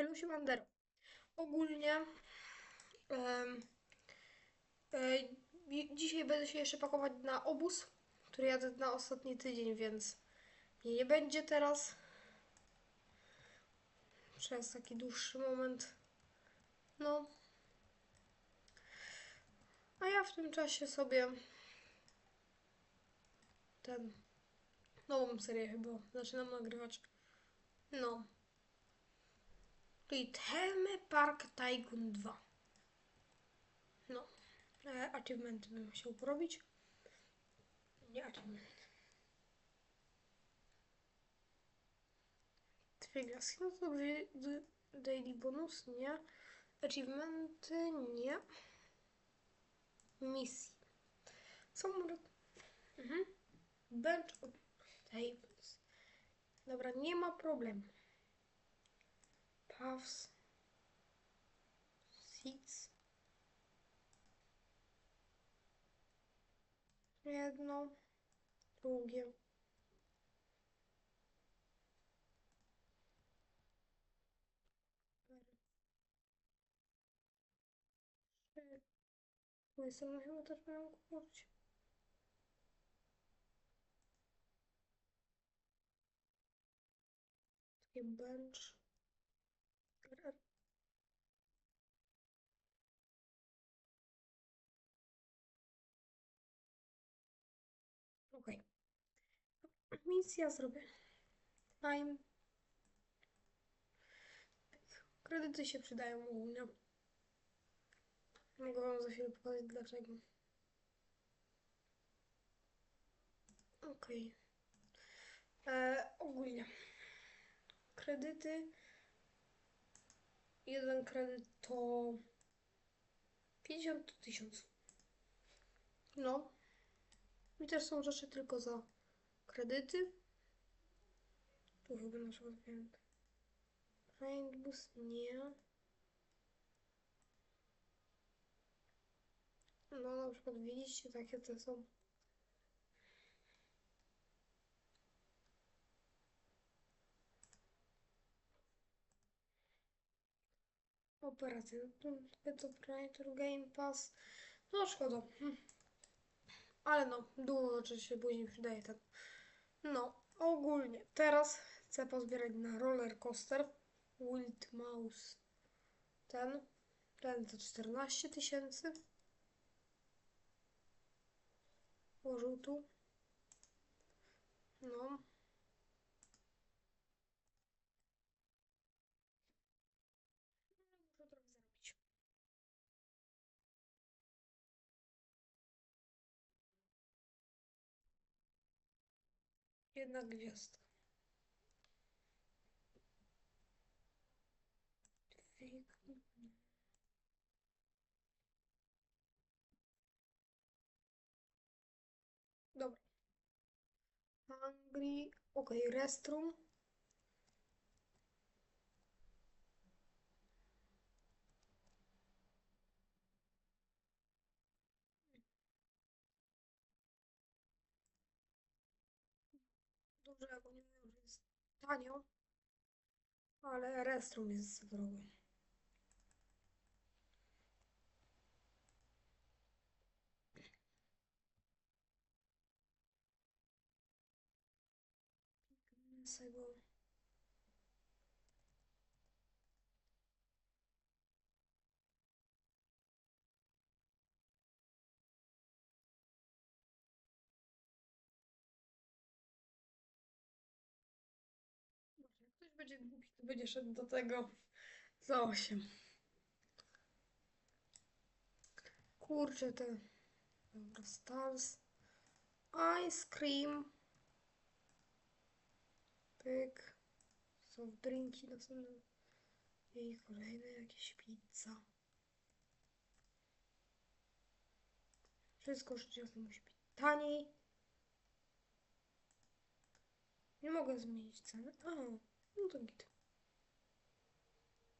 Helusiu Mandero. Ogólnie em, e, dzisiaj będę się jeszcze pakować na obóz, który jadę na ostatni tydzień, więc mnie nie będzie teraz. Przez taki dłuższy moment. No. A ja w tym czasie sobie ten nową serię chyba zaczynam nagrywać. No. Czyli Theme Park Tycoon 2. No. E, achievementy bym chciał porobić. Nie achievement. Dwie gwiazdki. No to daily bonus, nie. Achievementy, nie. Misji. Są... Mhm. Bench of tables. Dobra, nie ma problemu. Puffs. Seats. Jedno. Drugie. Trzy. Jest chyba też miałam kupić. Taki bench. Misja zrobię. Time. Kredyty się przydają ogólnie. Mogę wam za chwilę pokazać dlaczego. Okej. E, Ogólnie. Kredyty. Jeden kredyt to 50 tysięcy. No. I też są rzeczy tylko za kredyty. Tu chyba na przykład wiem. Rainbus nie. No na przykład widzicie takie te są. Operacje. To Operator Game Pass. No szkoda. Hm. Ale no, dużo rzeczy się później przydaje tak. No, ogólnie. Teraz chcę pozbierać na roller coaster. Wild Mouse. Ten. Ten to 14 tysięcy. Włożył. No. Jedna gwiazda. Dwie Dobra. Hungry. Okej, restroom. Bo nie mówią, że jest tanio. Ale restroom jest za drogo. Będzie głupi, to będzie szedł do tego za 8. Kurczę, te. Stars. Ice cream. Pyk. Soft drinki następne. I kolejne jakieś pizza. Wszystko rzeczywiście musi być taniej. Nie mogę zmienić ceny. A, no to git.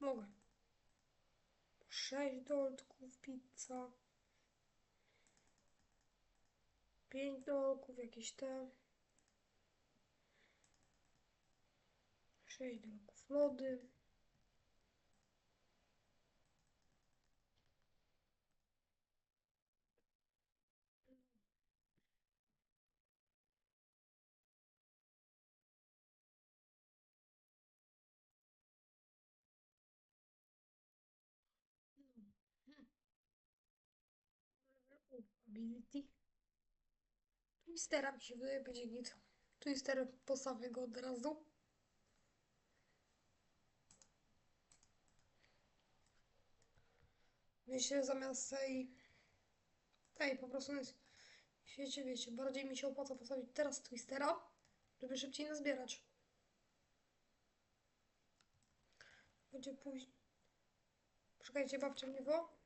Mogę. 6 dolków pizza. 5 dolków jakieś te. 6 dolków lody. Ability. Twistera mi się wydaje będzie git. Twister postawię go od razu. Myślę zamiast tej tej po prostu jest wiecie, wiecie, bardziej mi się opłaca postawić teraz Twistera, żeby szybciej nazbierać. Będzie później. Poczekajcie, babcia mnie wo.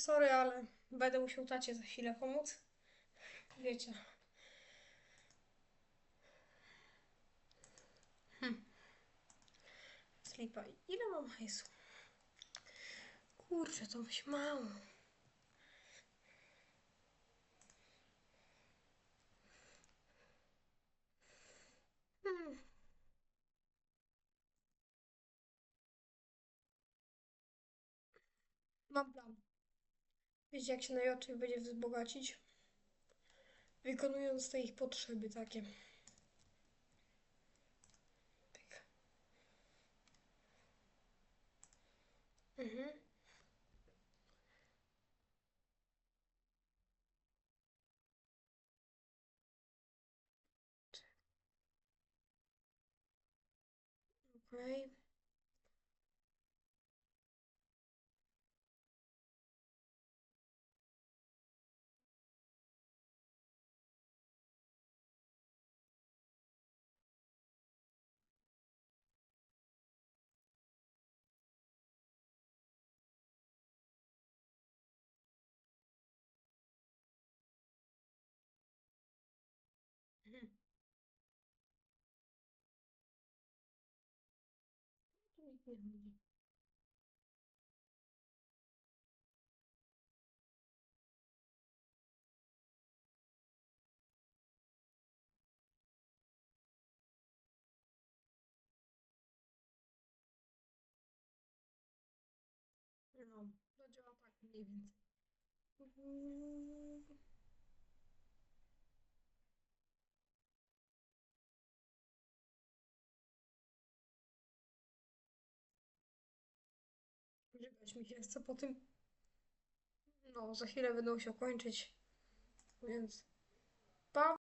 Sorry, ale będę musiał tacie za chwilę pomóc. Wiecie. Hm. Slipa. Ile mam hajsu? Kurczę, to być mało. Hmm. Mam plan. Wiecie, jak się najłatwiej będzie wzbogacić? Wykonując te ich potrzeby takie. Pyk. Mhm. Okej. Mhm. Tu nikt nie chodzi. No, to działa tak mniej Żygać mi się chce po tym. No, za chwilę będą się kończyć. Więc pa!